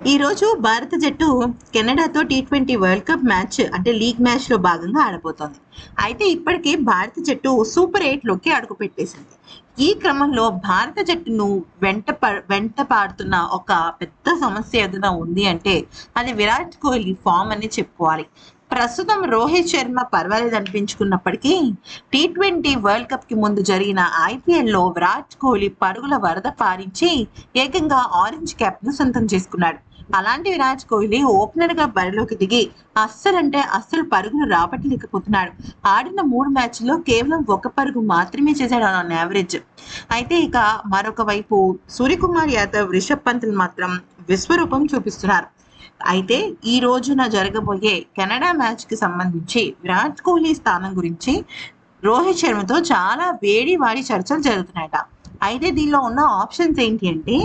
ఈ రోజు భారత జట్టు కెనడాతో T twenty world cup match అంటే లీగ్ మ్యాచ్లో భాగంగా ఆడబోతోంది. అయితే ఇప్పటికే భారత జట్టు సూపర్ ఎయిట్లోకి అడుగు పెట్టేసింది. ఈ క్రమంలో భారత జట్టును వెంట వెంట పాడుతున్న ఒక పెద్ద సమస్య ఏదైనా ఉంది అంటే అది విరాట్ కోహ్లీ ఫామ్ అని చెప్పుకోవాలి. ప్రస్తుతం రోహిత్ శర్మ పర్వాలేదు అనిపించుకున్నప్పటికీ టీ ట్వంటీ వరల్డ్ కప్కి ముందు జరిగిన ఐపీఎల్లో విరాట్ కోహ్లీ పరుగుల వరద పారించి ఏకంగా ఆరెంజ్ క్యాప్ను సొంతం చేసుకున్నాడు. అలాంటి విరాట్ కోహ్లీ ఓపెనర్గా బరిలోకి దిగి అస్సలంటే అస్సలు పరుగులు రాబట్టలేకపోతున్నాడు. ఆడిన మూడు మ్యాచ్ల్లో కేవలం ఒక పరుగు మాత్రమే చేశాడు ఆన్ యావరేజ్. అయితే ఇక మరొక వైపు సూర్యకుమార్ యాదవ్ రిషబ్ పంత్ మాత్రం విశ్వరూపం చూపిస్తున్నారు. అయితే ఈ రోజున జరగబోయే కెనడా మ్యాచ్కి సంబంధించి విరాట్ కోహ్లీ స్థానం గురించి రోహిత్ శర్మతో చాలా వేడి వాడి చర్చలు జరుగుతున్నాయట. అయితే దీనిలో ఉన్న ఆప్షన్స్ ఏంటి అంటే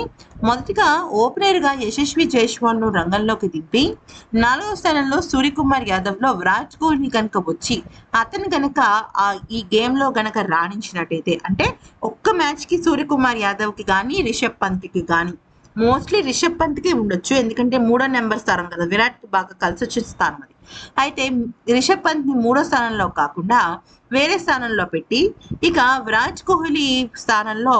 మొదటిగా ఓపెనర్గా యశస్వి జైస్వాల్ను రంగంలోకి దింపి నాలుగో స్థానంలో సూర్యకుమార్ యాదవ్లో విరాట్ కోహ్లీ కనుక వచ్చి అతను కనుక ఆ ఈ గేమ్లో గనక రాణించినట్టయితే అంటే ఒక్క మ్యాచ్కి సూర్యకుమార్ యాదవ్కి కానీ రిషబ్ పంత్కి కానీ మోస్ట్లీ రిషబ్ పంత్కే ఉండొచ్చు. ఎందుకంటే మూడో నెంబర్ స్థానం కదా. విరాట్ బాగా కలిసి వచ్చిన స్థానం అది. అయితే రిషబ్ పంత్ని మూడో స్థానంలో కాకుండా వేరే స్థానంలో పెట్టి ఇక విరాట్ కోహ్లీ స్థానంలో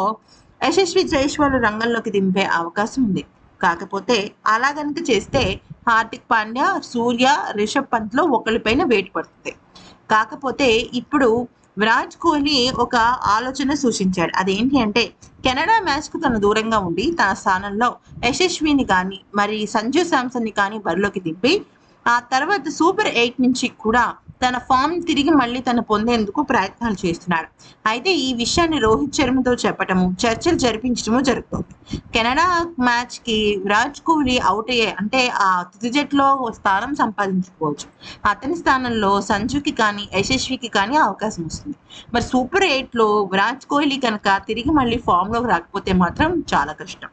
యశస్వి జైస్వాల్ రంగంలోకి దింపే అవకాశం ఉంది. కాకపోతే అలా కనుక చేస్తే హార్దిక్ పాండ్యా సూర్య రిషబ్ పంత్లో ఒకరిపైన వేటు పడుతుంది. కాకపోతే ఇప్పుడు విరాట్ కోహ్లీ ఒక ఆలోచన సూచించాడు. అదేంటి అంటే కెనడా మ్యాచ్కు తను దూరంగా ఉండి తన స్థానంలో యశస్విని కానీ మరి సంజు శాంసన్ని కానీ బరిలోకి దింపి ఆ తర్వాత సూపర్ ఎయిట్ నుంచి కూడా తన ఫామ్ తిరిగి మళ్ళీ తను పొందేందుకు ప్రయత్నాలు చేస్తున్నాడు. అయితే ఈ విషయాన్ని రోహిత్ శర్మతో చెప్పటము చర్చలు జరిపించడము జరుగుతుంది. కెనడా మ్యాచ్కి విరాట్ కోహ్లీ అవుట్ అయ్యే అంటే ఆ తుది జట్టులో ఓ స్థానం సంపాదించుకోవచ్చు. అతని స్థానంలో సంజుకి కానీ యశస్వికి కానీ అవకాశం వస్తుంది. మరి సూపర్ ఎయిట్లో విరాట్ కోహ్లీ కనుక తిరిగి మళ్ళీ ఫామ్లోకి రాకపోతే మాత్రం చాలా కష్టం.